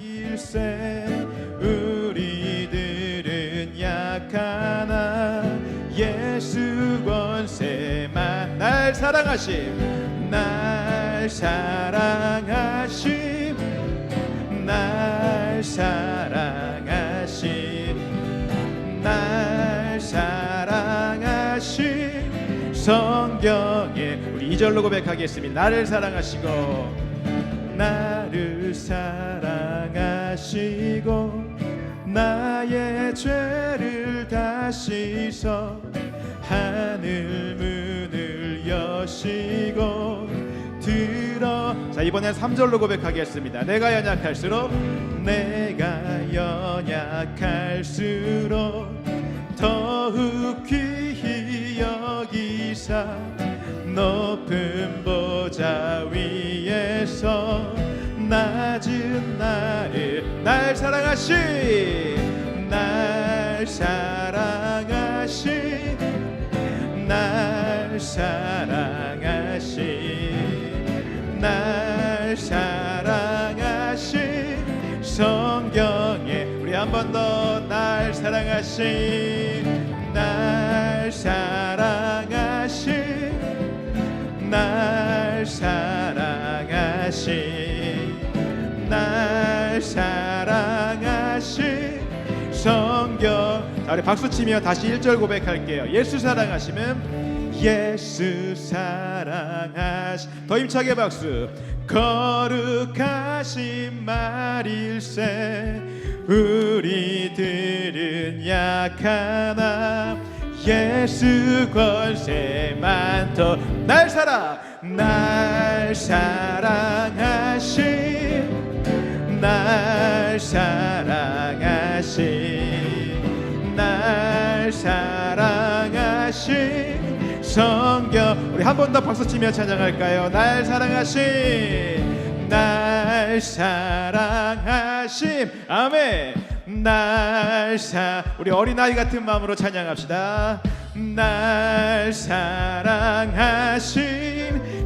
일세 우리들은 약하나 예수 권세만 날 사랑하심 날 사랑하심 날 사랑하심 날 사랑하심. 성경에 우리 2절로 고백하겠습니다. 나를 사랑하시고 사랑하시고 나의 죄를 다 씻어 하늘 문을 여시고 들어. 자 이번엔 3절로 고백하겠습니다. 내가 연약할수록 내가 연약할수록 더욱 귀히 여기사 높은 보좌 위 날 사랑하신 날 사랑하신 날 사랑하신 날 사랑하신 성경에 우리 한 번 더 날 사랑하신 날 사랑 성경 자 우리 박수 치며 다시 1절 고백할게요. 예수 사랑하시면 예수 사랑하시. 더 힘차게 박수. 거룩하신 말일세 우리들은 약하나 예수 권세만 더날 사랑 날 사랑하신 날 사랑하신 사랑하신 성경 우리 한 번 더 박수 치며 찬양할까요? 날 사랑하신 날 사랑하심. 아멘. 날 사 우리 어린아이 같은 마음으로 찬양합시다. 날 사랑하심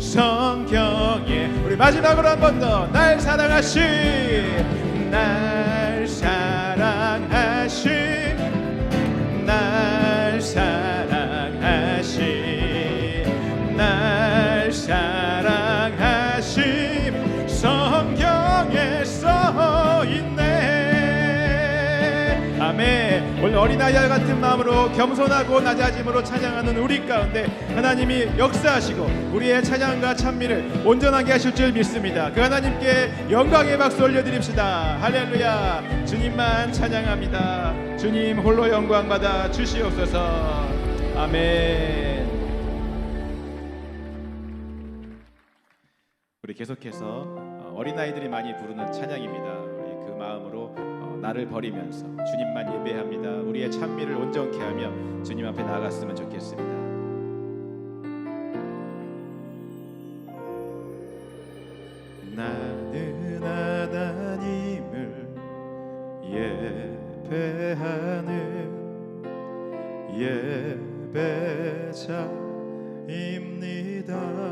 성경에. 우리 마지막으로 한 번 더. 날 사랑하심 날 오늘 어린아이 같은 마음으로 겸손하고 낮아짐으로 찬양하는 우리 가운데 하나님이 역사하시고 우리의 찬양과 찬미를 온전하게 하실 줄 믿습니다. 그 하나님께 영광의 박수 올려드립시다. 할렐루야. 주님만 찬양합니다. 주님 홀로 영광 받아 주시옵소서. 아멘. 우리 계속해서 어, 어린아이들이 많이 부르는 찬양입니다. 마음으로 어, 나를 버리면서 주님만 예배합니다. 우리의 찬미를 온전케 하며 주님 앞에 나아갔으면 좋겠습니다. 나는 하나님을 예배하는 예배자입니다.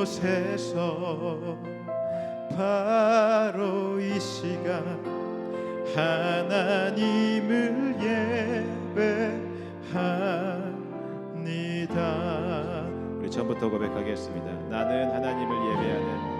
이곳에서 바로 이 시간 하나님을 예배합니다. 우리 처음부터 고백하겠습니다. 나는 하나님을 예배하는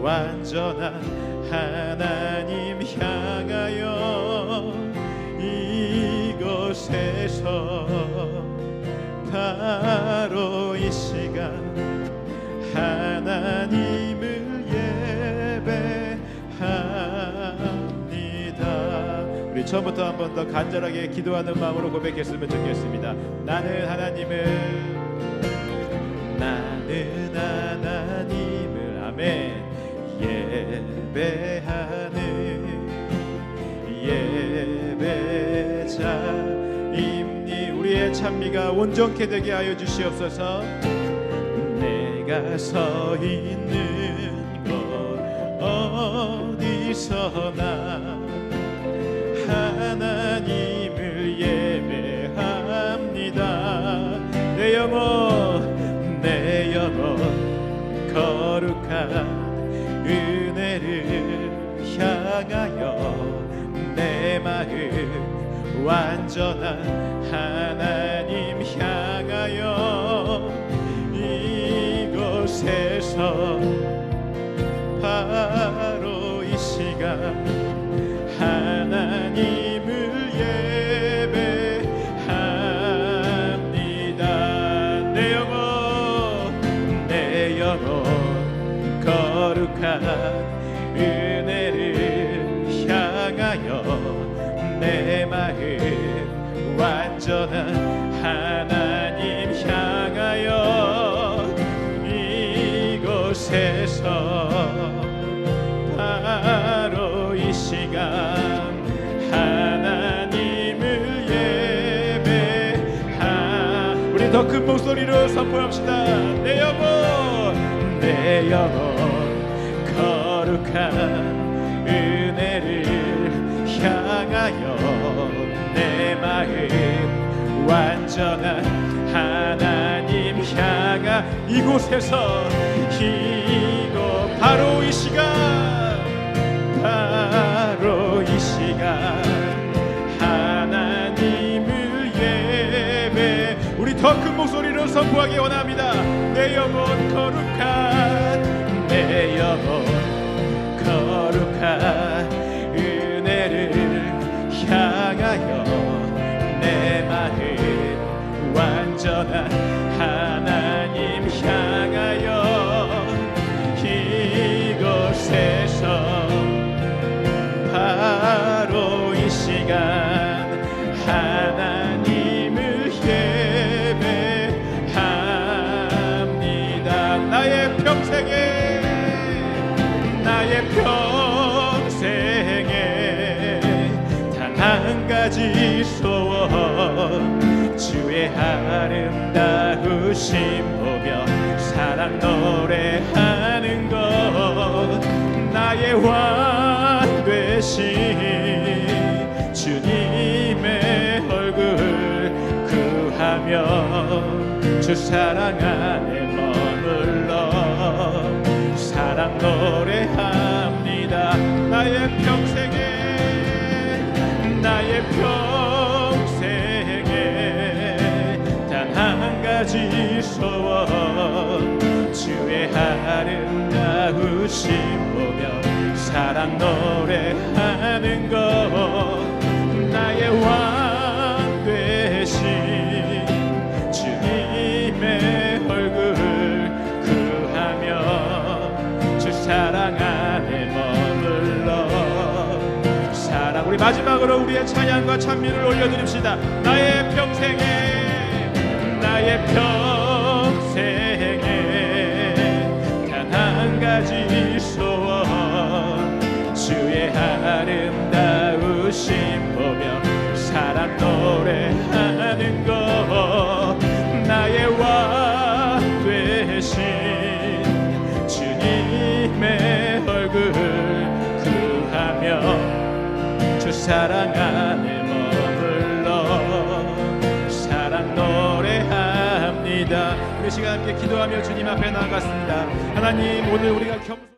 완전한 하나님 향하여 이곳에서 바로 이 시간 하나님을 예배합니다. 우리 처음부터 한 번 더 간절하게 기도하는 마음으로 고백했으면 좋겠습니다. 나는 하나님을 나는 하나님을 아멘 예배하는 찬미가 온전케 되게 하여 주시옵소서. 내가 서 있는 곳 어디서나 하나님을 예배합니다. 내 영혼 향하여 내 마음 완전한 하나 하나님 향하여 이곳에서 바로 이 시간 하나님을 예배하 우리 더 큰 목소리로 선포합시다. 내 영혼 내 영혼 거룩한 은혜를 향하여 완전한 하나님 향하 이곳에서 이곳 바로 이 시간 바로 이 시간 하나님을 예배. 우리 더 큰 목소리로 선포하기 원합니다. 내 영혼 아름다우심 보며 사랑 노래하는 것 나의 왕 되신 주님의 얼굴 구하며 주 사랑 안에 머물러 사랑 노래합니다. 나의 평생에 나의 평 소원 주의 아름다우심 보며 사랑 노래하는 것 나의 왕 되신 주님의 얼굴 구하며 주 사랑 안에 머물러 사랑 우리 마지막으로 우리의 찬양과 찬미를 올려드립시다. 나의 평생에 사랑 안에 머물러 사랑 노래합니다. 우리 시간 함께 기도하며 주님 앞에 나아갔습니다. 하나님 오늘 우리가 겸손